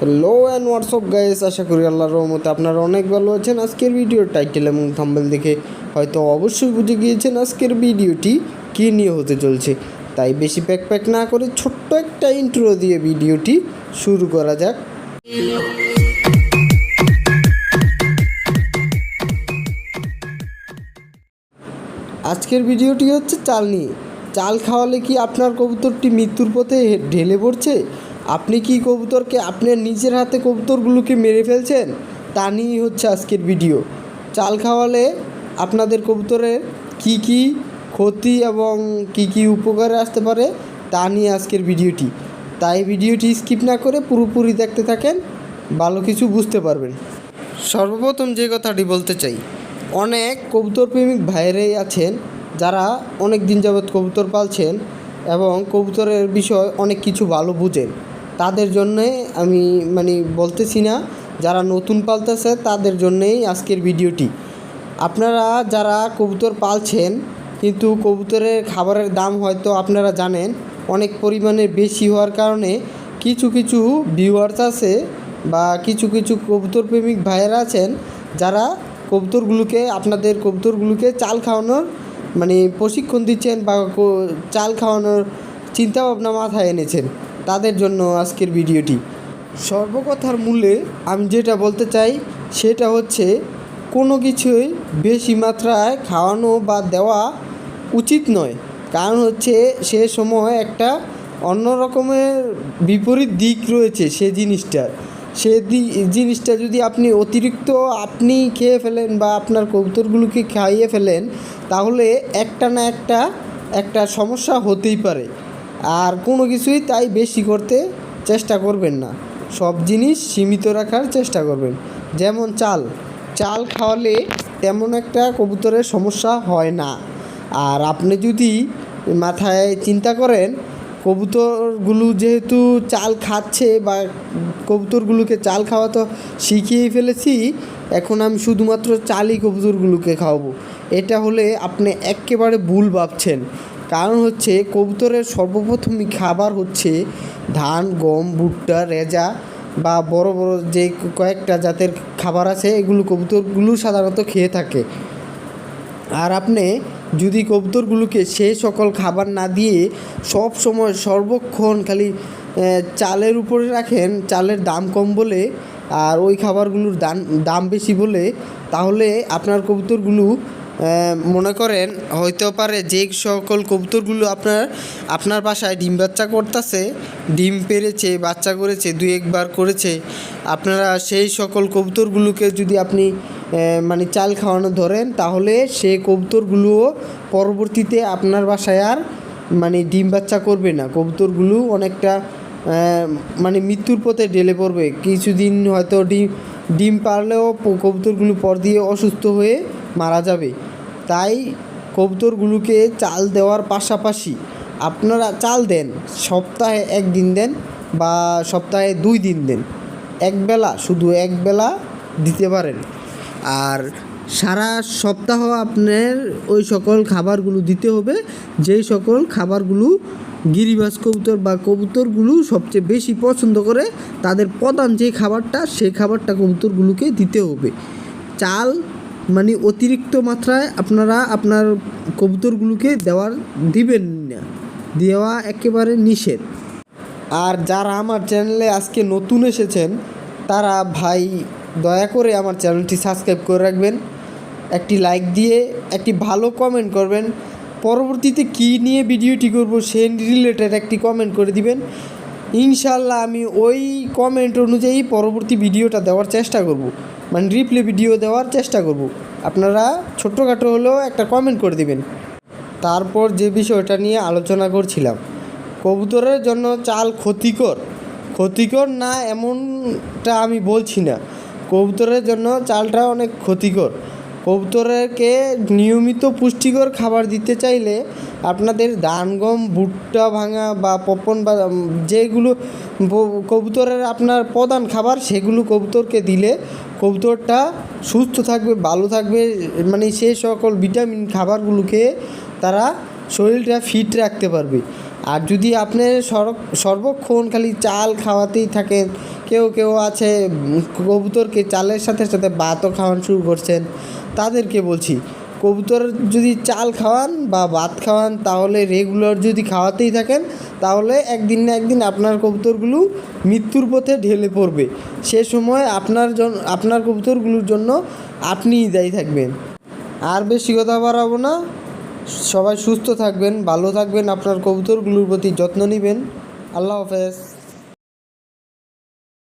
Hello and WhatsApp guys আশা করি আল্লাহর রহমতে আপনারা অনেক ভালো আছেন। আজকের ভিডিওর টাইটেল এবং থাম্বেল দেখে হয়তো অবশ্যই বুঝে গিয়েছেন আজকের ভিডিওটি কী নিয়ে হতে চলছে। তাই বেশি প্যাক প্যাক না করে ছোট্ট একটা ইন্ট্রো দিয়ে ভিডিওটি শুরু করা যাক। আজকের ভিডিওটি হচ্ছে চাল নিয়ে। চাল খাওয়ালে কি আপনার কবুতরটি মৃত্যুর পথে ঢেলে পড়ছে? আপনি কি কবুতরকে আপনার নিজের হাতে কবুতরগুলোকে মেরে ফেলছেন? তা নিয়েই হচ্ছে আজকের ভিডিও। চাল খাওয়ালে আপনাদের কবুতরের কি কি ক্ষতি এবং কি কি উপকারে আসতে পারে তা নিয়ে আজকের ভিডিওটি। তাই ভিডিওটি স্কিপ না করে পুরোপুরি দেখতে থাকেন, ভালো কিছু বুঝতে পারবেন। সর্বপ্রথম যে কথাটি বলতে চাই, অনেক কবুতর প্রেমিক ভাইয়েরাই আছেন যারা অনেক দিন যাবৎ কবুতর পালছেন এবং কবুতরের বিষয় অনেক কিছু ভালো বুঝেন। তাদের জন্যে আমি মানে বলতেছি না, যারা নতুন পালতেছে তাদের জন্যেই আজকের ভিডিওটি। আপনারা যারা কবুতর পালছেন, কিন্তু কবুতরের খাবারের দাম হয়তো আপনারা জানেন, অনেক পরিমাণে বেশি হওয়ার কারণে কিছু কিছু ভিউয়ার্স আছে বা কিছু কিছু কবুতর প্রেমিক ভাইয়েরা আছেন, যারা কবুতরগুলোকে, আপনাদের কবুতরগুলোকে চাল খাওয়ানোর মানে প্রশিক্ষণ দিচ্ছেন বা চাল খাওয়ানোর চিন্তাভাবনা মাথায় এনেছেন। তাদের জন্য আজকের ভিডিওটি। সর্বকথার মূলে আমি যেটা বলতে চাই, সেটা হচ্ছে কোনো কিছুই বেশি মাত্রায় খাওয়ানো বা দেওয়া উচিত নয়। কারণ হচ্ছে সে সময় একটা অন্য রকমের বিপরীত দিক রয়েছে সে জিনিসটার সে জিনিসটা যদি আপনি অতিরিক্ত আপনি খেয়ে ফেলেন বা আপনার কবুতরগুলোকে খাইয়ে ফেলেন, তাহলে একটা না একটা একটা সমস্যা হতেই পারে। আর কোনো কিছুই তাই বেশি করতে চেষ্টা করবেন না। সব জিনিস সীমিত রাখার চেষ্টা করবেন। যেমন চাল। চাল খাওয়ালে তেমন একটা কবুতরের সমস্যা হয় না। আর আপনি যদি মাথায় চিন্তা করেন, কবুতরগুলো যেহেতু চাল খাচ্ছে বা কবুতরগুলোকে চাল খাওয়া তো শিখিয়েই ফেলেছি, এখন আমি শুধুমাত্র চালই কবুতরগুলোকে খাওয়াবো। এটা হলে আপনি একেবারে ভুল ভাবছেন। কারণ হচ্ছে কবুতরের সর্বপ্রথমই খাবার হচ্ছে ধান, গম, ভুট্টা, রেজা বা বড় বড় যে কয়েকটা জাতের খাবার আছে, এগুলো কবুতরগুলো সাধারণত খেয়ে থাকে। আর আপনি যদি কবুতরগুলোকে সে সকল খাবার না দিয়ে সব সময় সর্বক্ষণ খালি চালের উপরে রাখেন, চালের দাম কম বলে আর ওই খাবারগুলোর দাম দাম বেশি বলে, তাহলে আপনার কবুতরগুলো মনে করেন হইতে পারে যে সকল কবুতরগুলো আপনার আপনার বাসায় ডিম বাচ্চা করতেছে, ডিম পেরেছে, বাচ্চা করেছে, দুই একবার করেছে, আপনারা সেই সকল কবুতরগুলোকে যদি আপনি মানে চাল খাওয়ানো ধরেন, তাহলে সেই কবুতরগুলোও পরবর্তীতে আপনার বাসায় আর মানে ডিম বাচ্চা করবে না। কবুতরগুলো অনেকটা মানে মৃত্যুর পথে ঢেলে পড়বে। কিছুদিন হয়তো ডিম ডিম পারলেও কবুতরগুলো পর দিয়ে অসুস্থ হয়ে মারা যাবে। তাই কবুতরগুলোকে চাল দেওয়ার পাশাপাশি আপনারা চাল দেন, সপ্তাহে একদিন দেন বা সপ্তাহে দুই দিন দেন। একবেলা শুধু একবেলা দিতে পারেন। আর সারা সপ্তাহ আপনার ওই সকল খাবারগুলো দিতে হবে। যেই সকল খাবারগুলো গিরিবাজ কবুতর বা কবুতরগুলো সবচেয়ে বেশি পছন্দ করে, তাদের প্রধান যে খাবারটা, সেই খাবারটা কবুতরগুলোকে দিতে হবে। চাল মানে অতিরিক্ত মাত্রায় আপনারা আপনার কবুতরগুলোকে দেওয়ার দিবেন না। দেওয়া একেবারে নিষেধ। আর যারা আমার চ্যানেলে আজকে নতুন এসেছেন, তারা ভাই দয়া করে আমার চ্যানেলটি সাবস্ক্রাইব করে রাখবেন। একটি লাইক দিয়ে, একটি ভালো কমেন্ট করবেন। পরবর্তীতে কী নিয়ে ভিডিওটি করব সে রিলেটেড একটি কমেন্ট করে দিবেন। ইনশাল্লাহ আমি ওই কমেন্ট অনুযায়ী পরবর্তী ভিডিওটা দেওয়ার চেষ্টা করব। মানে রিপ্লে ভিডিও দেওয়ার চেষ্টা করব। আপনারা ছোট্টখাটো হলেও একটা কমেন্ট করে দিবেন। তারপর যে বিষয়টা নিয়ে আলোচনা করছিলাম, কবুতরের জন্য চাল ক্ষতিকর। ক্ষতিকর না এমনটা আমি বলছি না। কবুতরের জন্য চালটা অনেক ক্ষতিকর। কবুতরকে নিয়মিত পুষ্টিকর খাবার দিতে চাইলে আপনাদের ধান গম, ভুট্টা ভাঙা বা পপন বা যেগুলো কবুতরের আপনার প্রধান খাবার, সেগুলো কবুতরকে দিলে কবুতরটা সুস্থ থাকবে, ভালো থাকবে মানে সেই সকল ভিটামিন খাবারগুলোকে তারা শরীরটা ফিট রাখতে পারবে। আর যদি আপনি সর- সর্বক্ষণ খালি চাল খাওয়াতেই থাকেন, কেউ কেউ আছে কবুতরকে চালের সাথে সাথে ভাতও খাওয়ানো শুরু করছেন, তাদেরকে বলছি কবুতর যদি চাল খাওয়ান বা ভাত খাওয়ান, তাহলে রেগুলার যদি খাওয়াতেই থাকেন, তাহলে একদিন না একদিন আপনার কবুতরগুলো মৃত্যুর পথে ঢেলে পড়বে। সে সময় আপনার আপনার কবুতরগুলোর জন্য আপনিই দায়ী থাকবেন। আর বেশি কথা বাড়াবো না। সবাই সুস্থ থাকবেন, ভালো থাকবেন, আপনার কবুতরগুলোর প্রতি যত্ন নেবেন। আল্লাহ হাফেজ।